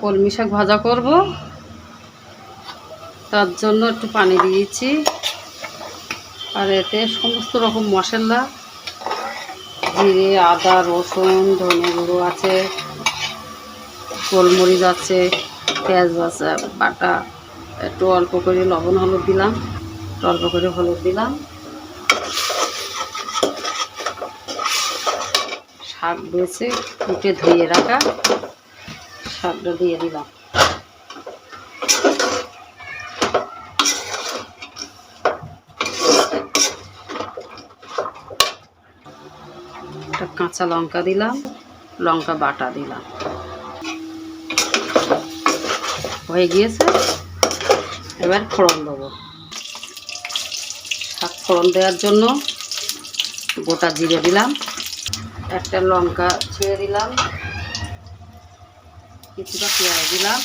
কলমি শাক ভাজা করব। তার জন্য একটু পানি দিয়েছি। আর এতে সমস্ত রকম মশলা, জিরে, আদা, রসুন, ধনে গুঁড়ো আছে, গোলমরিচ আছে, পেঁয়াজ বাসা বাটা, একটু অল্প করে লবণ হলুদ দিলাম অল্প করে হলুদ দিলাম। শাক বেছে কুটে ধুয়ে রাখা। শাকটা দিয়ে দিলাম। একটা কাঁচা লঙ্কা দিলাম, লঙ্কা বাটা দিলাম। হয়ে গিয়েছে? এবার ফোড়ন দেবো। শাক ফোড়ন দেওয়ার জন্য গোটা জিরে দিলাম, একটা লঙ্কা ছেড়ে দিলাম। কিছুটা পেঁয়াজ দিলাম।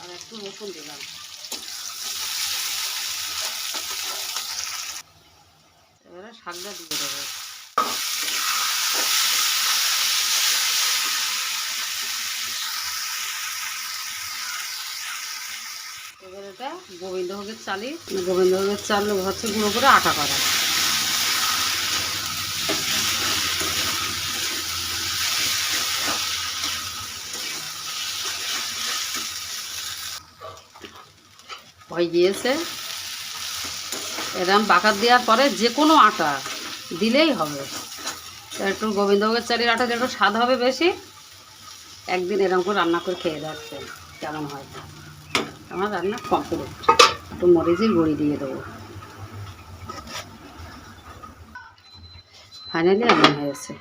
আর একটু রসুন দিলাম। এবারে শাকটা দিয়ে দেবো। এবার এটা গোবিন্দভোগের চালি। গোবিন্দভোগের চাল হচ্ছে গুঁড়ো করে আটা করা। হয়ে গিয়েছে। এরম বাকার দেওয়ার পরে যে কোনো আটা দিলেই হবে। একটু গোবিন্দভোগের চালের আটা একটু স্বাদ হবে বেশি। একদিন এরকম করে রান্না করে খেয়ে দেখবেন কেমন হয়। আমার রান্না কমপ্লিট একটু মরিচের গুঁড়ি দিয়ে দেবো। ফাইনালি রান্না হয়েছে